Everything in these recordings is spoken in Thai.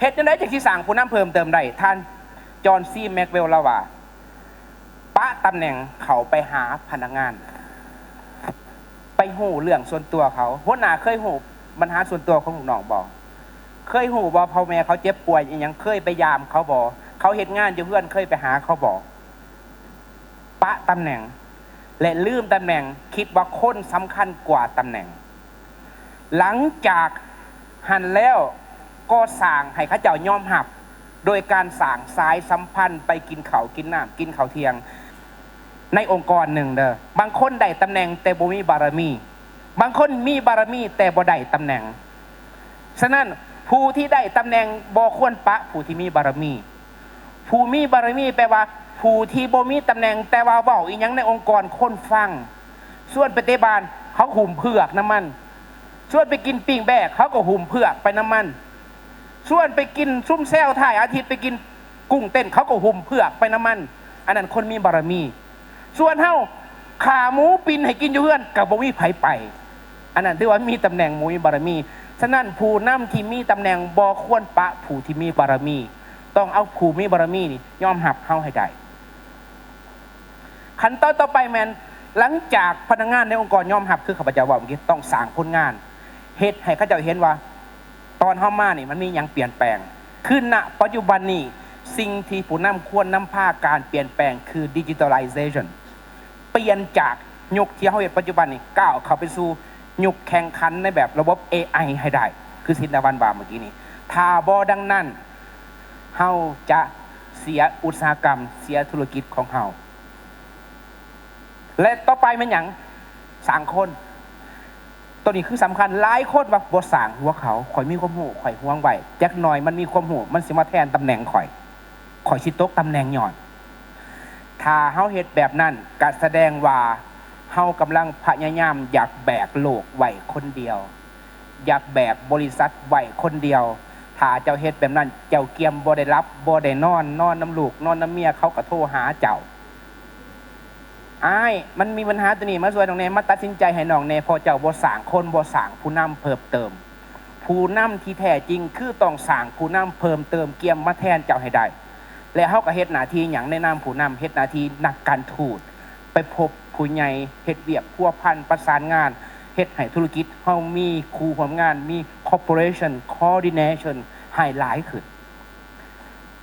เฮ็ดจังไดจังสิสร้างผู้นำเพิ่มเติมได้ท่านจอห์นซีแม็กเวลละว่าปะตำแหน่งเขาไปหาพนักงาน ไปหูเรื่องส่วนตัวเขาหัวหน้าเคยหูปัญหาส่วนตัวของลูกน้องบอก เคยหูบ่พ่อแม่เขาเจ็บป่วยยังเคยไปยามเขาบอกเขาเฮ็ดงานอยู่เพื่อนเคยไปหาเขาบอกปะตำแหน่ง และลืมตำแหน่งคิดว่าคนสำคัญกว่าตำแหน่ง หลังจากหันแล้ว ก็สั่งให้ข้าเจ้ายอมหับ โดยการสั่งสายสัมพันธ์ไปกินเขากินน้ำกินเขาเทียง ในองค์กรหนึ่งเด้อบางคนได้ตำแหน่งแต่บ่มีบารมี บางคนมีบารมีแต่บ่ได้ตำแหน่งฉะนั้นผู้ที่ได้ตำแหน่งบ่ควรปะ ผู้ที่มีบารมี ผู้มีบารมีแปลว่า ผู้ที่บ่มีตำแหน่งแต่ว่าเว้าอีหยังในองค์กรคนฟัง ส่วนปเตะบานเขาหุ่มเผือกน้ำมันส่วนไปกินปิ้งแบกเขาก็หุ่มเผือกไปน้ำมัน ส่วนไปกินซุ่มแซวถ่ายอาทิตย์ไปกินกุ้งเต้นเขาก็หุ่มเผือกไปน้ำมัน อันนั้นคนมีบารมี ส่วนเฮาขาหมูปินให้กินอยู่เพื่อนกับบ่มีไผไป อันนั้นถือว่ามีตำแหน่งหมูมีบารมี ฉะนั้นผู้นำที่มีตำแหน่งบ่ควรปะผู้ที่มีบารมี ต้องเอาผู้มีบารมีนี่ยอมหับเฮาให้ได้ขั้นตอนต่อไปแมนหลังจากพนักงานในองค์กรยอมหับคือข้าพเจ้าว่าเมื่อกี้ต้องสร้างผลงานเฮ็ดให้ข้าเจ้าเห็นว่า ตอนเข้ามานี่มันมีอย่างเปลี่ยนแปลงคือณปัจจุบันนี้สิ่งที่ผู้นำควรนำพาการเปลี่ยนแปลงคือดิจิทัลไลเซชันเปลี่ยนจากยุคที่เขาเห็นปัจจุบันนี้ก้าวเข้าไปสู่ยุคแข่งขันในแบบระบบ AI ให้ได้ คือสินดาวันบาเมื่อกี้นี้ถ้าบอดังนั้นเฮาจะเสียอุตสาหกรรม เสียธุรกิจของเฮาและต่อไปมันอย่างสร้างคน ตัวนี้คือสำคัญหลายคนว่าบทสั่งหัวเขาข่อยมีความหูข่อยห่วงไหวจักหน่อยมันมีความหูมันสิมาแทนตำแหน่งข่อยข่อยชิตกตำแหน่งหย่อน ถ้าเฮาเฮ็ดแบบนั้นการแสดงว่าเฮากำลังพยายามอยากแบกโลกไหวคนเดียว อยากแบกบริษัทไหวคนเดียว ถ้าเจ้าเฮ็ดแบบนั้น เจ้าเกียมบ่ได้รับบ่ได้นอน นอนน้ำลูก นอนน้ำเมียเขาก็โทรหาเจ้า อ้ายมันมีปัญหาตัวนี้มาช่วยน้องเนมาตัดสินใจให้น้องเนพอเจ้าบ่สร้างคนบ่สร้างผู้นำเพิ่มเติม ผู้นำที่แท้จริงคือต้องสร้างผู้นำเพิ่มเติมเกี่ยมมาแทนเจ้าให้ได้ และเฮาก็เฮ็ดหน้าที่หยังในนามผู้นำเฮ็ดหน้าที่นักการทูตไปพบผู้ใหญ่เฮ็ดเวียกพัวพันประสานงานเฮ็ดให้ธุรกิจเฮามีครูร่วมงานมี corporation coordination ให้หลายขึ้น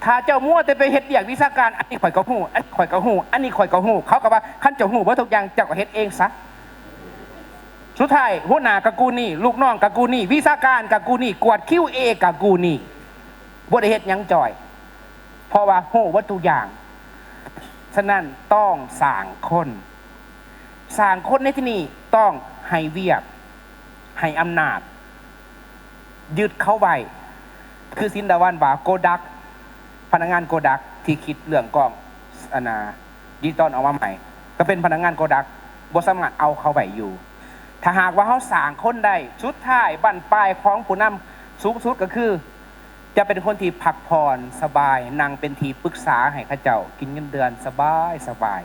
ถ้าเจ้ามั่วแต่ไปเฮ็ดเรียกวิชาการ อันนี้ข่อยก็ฮู้อันนี้ข่อยก็ฮู้อันนี้ข่อยก็ฮู้เขาก็ว่าคันเจ้าฮู้ว่าทุกอย่างเจ้าก็เฮ็ดเองซะสุดท้ายหัวหน้ากับกูนี่ ลูกน้องกับกูนี่ วิชาการกับกูนี่ กวดคิวเอกับกูนี่บ่ได้เฮ็ดหยังจ่อย เพราะว่าฮู้ว่าทุอย่างฉะนั้นต้องสร้างคนสร้างคนในที่นี้ต้องให้เวียกให้อำนาจ ยึดเข้าไว้คือสินดาวันว่าโกดัก พนักงานโกดักที่คิดเรื่องกล้องอนาดิจิตอลเอามาใหม่ ก็เป็นพนักงานโกดักบสามารเอาเขาไว้อยู่ ถ้าหากว่าเขาสร้างคนได้สุดท้ายบั้นปลายของผู้นำสูงสุดก็คือ จะเป็นคนที่พักผ่อนสบายนั่งเป็นทีปรึกษาให้ข้าเจ้ากินเงินเดือนสบายสบาย